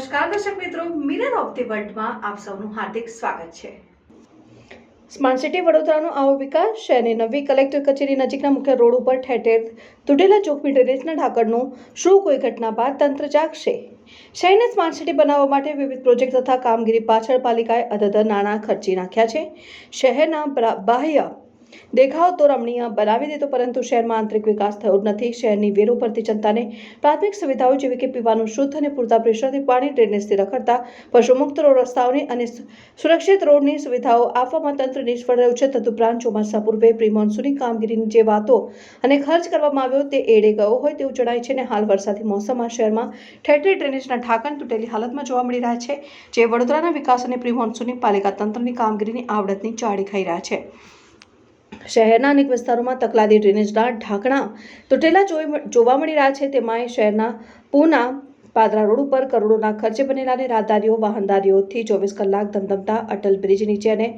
નમસ્કાર, દર્શક મિત્રો. મિરર ઓફ ધી વર્લ્ડમાં આપ સૌનું હાર્દિક સ્વાગત છે. સ્માર્ટ સિટી વડોદરાનો આવો વિકાસ, શહેરની નવી કલેક્ટર કચેરી નજીકના મુખ્ય રોડ ઉપર ઠેર ઠેર તૂટેલા ચોકમી ડ્રેનેજના ઢાંકણનું શું કોઈ ઘટના બાદ તંત્ર જાગશે? શહેરને સ્માર્ટ સિટી બનાવવા માટે વિવિધ પ્રોજેક્ટ તથા કામગીરી પાછળ પાલિકાએ અધધ નાણાં ખર્ચી નાખ્યા છે. શહેરના બાહ્ય દેખાવ તો રમણીય બનાવી દીધો, પરંતુ શહેરમાં આંતરિક વિકાસ થયો નથી. શહેરની વેરો પરથી જનતાને પ્રાથમિક સુવિધાઓ જેવી કે પીવાનું શુદ્ધ અને પૂરતા પ્રેશરથી પાણી ડ્રેનેજથી રખડતા પશુમુક્ત રોડ રસ્તાઓની અને સુરક્ષિત રોડની સુવિધાઓ આપવામાં તંત્ર નિષ્ફળ રહ્યું છે. તદુપરાંત ચોમાસા પૂર્વે પ્રી કામગીરીની જે વાતો અને ખર્ચ કરવામાં આવ્યો તે એડે ગયો હોય તેવું જણાય છે અને હાલ વરસાદી મોસમમાં શહેરમાં ઠેર ડ્રેનેજના ઢાંકણ તૂટેલી હાલતમાં જોવા મળી રહ્યા છે, જે વડોદરાના વિકાસ અને પ્રી પાલિકા તંત્રની કામગીરીની આવડતની ચાડી ખાઈ રહ્યા છે. શહેરના અનેક વિસ્તારોમાં તકલાદી ડ્રેનેજના ઢાંકણા તૂટેલા જોવા મળી રહ્યા છે. તેમાંય શહેરના પૂના, પાદરા રોડ ઉપર કરોડોના ખર્ચે બનેલા અને રાહદારીઓ વાહનદારીઓથી ચોવીસ કલાક ધમધમતા અટલ બ્રિજ નીચે અને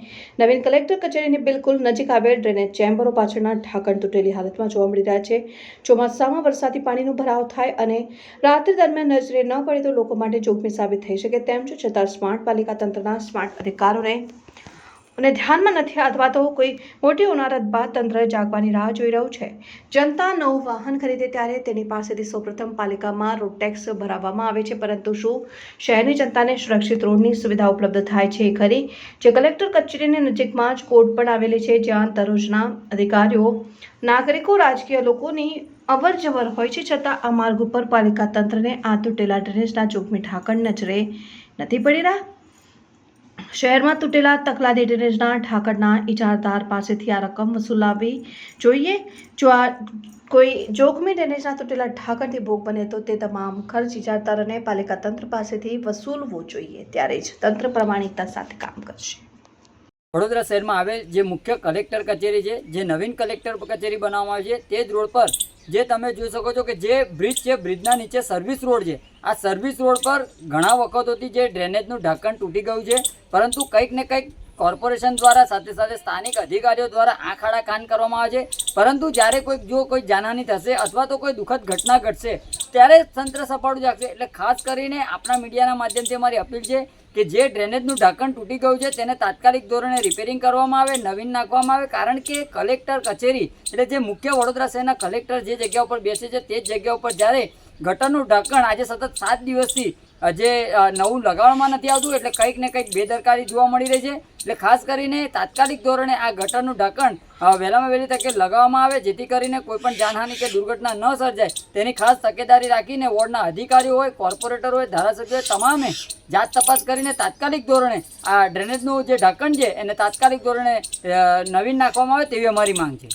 નવીન કલેક્ટર કચેરીની બિલકુલ નજીક આવેલ ડ્રેનેજ ચેમ્બરો પાછળના ઢાંકણ તૂટેલી હાલતમાં જોવા મળી રહ્યા છે. ચોમાસામાં વરસાદી પાણીનો ભરાવ થાય અને રાત્રિ દરમિયાન નજરે ન પડે તો લોકો માટે જોખમી સાબિત થઈ શકે તેમ છે. છતાં સ્માર્ટ પાલિકા તંત્રના સ્માર્ટ અધિકારોને અને ધ્યાનમાં નથી અથવા તો કોઈ મોટી હોનારત બાદ તંત્ર જાગવાની રાહ જોઈ રહ્યું છે. જનતા નવું વાહન ખરીદે ત્યારે તેની પાસેથી સૌપ્રથમ પાલિકામાં રોડ ટેક્સ ભરાવવામાં આવે છે. પરંતુ શું શહેરની જનતાને સુરક્ષિત રોડની સુવિધા ઉપલબ્ધ થાય છે ખરી? જે કલેક્ટર કચેરીની નજીકમાં જ કોર્ટ પણ આવેલી છે, જ્યાં દરરોજના અધિકારીઓ, નાગરિકો, રાજકીય લોકોની અવર જવર હોય છે. છતાં આ માર્ગ ઉપર પાલિકા તંત્રને આ તૂટેલા ડ્રેનેજના જોખમી ઢાંકણ નજરે નથી પડી રહ્યા. શહેરમાં તૂટેલા તકલાદી ડેટેનેજના ઠાકરના ઇજારદાર પાસેથી આ રકમ વસૂલાવી જોઈએ. જો આ કોઈ જોખમી ડેનેજના તૂટેલા ઠાકરથી ભોગ બને તો તે તમામ ખર્ચ ઇજારદારને પાલિકા તંત્ર પાસેથી વસૂલવો જોઈએ. ત્યારે જ તંત્ર પ્રમાણિકતા સાથે કામ કરશે. વડોદરા શહેરમાં આવેલ જે મુખ્ય કલેક્ટર કચેરી છે, જે નવીન કલેક્ટર કચેરી બનાવવામાં આવી છે, તે જ રોડ પર જે તમે જોઈ શકો છો કે જે બ્રિજ છે, બ્રિજના નીચે સર્વિસ રોડ છે આ સર્વિસ રોડ પર ઘણા વખતોથી જે ડ્રેનેજનું ઢાંકણ તૂટી ગયું છે, પરંતુ કંઈક ને કંઈક કોર્પોરેશન દ્વારા સાથે સાથે સ્થાનિક અધિકારીઓ દ્વારા આંખ આડા કાન કરવામાં આવે છે. પરંતુ જ્યારે કોઈક જો કોઈ જાનહાની થશે અથવા તો કોઈ દુઃખદ ઘટના ઘટશે, ત્યારે તંત્ર સફાળું જાગશે. એટલે ખાસ કરીને આપણા મીડિયાના માધ્યમથી અમારી અપીલ છે કે જે ડ્રેનેજનું ઢાંકણ તૂટી ગયું છે, તેને તાત્કાલિક ધોરણે રિપેરિંગ કરવામાં આવે, નવીન નાખવામાં આવે. કારણ કે કલેક્ટર કચેરી, એટલે જે મુખ્ય વડોદરા શહેરના કલેક્ટર જે જગ્યા ઉપર બેસે છે, તે જ જગ્યા ઉપર જ્યારે ગટરનું ઢક્કણ આજે સતત સાત દિવસથી જે નવું લગાવવામાં નથી આવતું, એટલે કંઈક ને કંઈક બેદરકારી જોવા મળી રહી છે. એટલે ખાસ કરીને તાત્કાલિક ધોરણે આ ગટરનું ઢાંકણ વહેલામાં વહેલી તકે લગાવવામાં આવે, જેથી કરીને કોઈપણ જાનહાની કે દુર્ઘટના ન સર્જાય. તેની ખાસ તકેદારી રાખીને વોર્ડના અધિકારીઓ હોય, કોર્પોરેટર હોય, ધારાસભ્યો તમામે જાત તપાસ કરીને તાત્કાલિક ધોરણે આ ડ્રેનેજનું જે ઢાંકણ છે, એને તાત્કાલિક ધોરણે નવીન નાખવામાં આવે તેવી અમારી માંગ છે.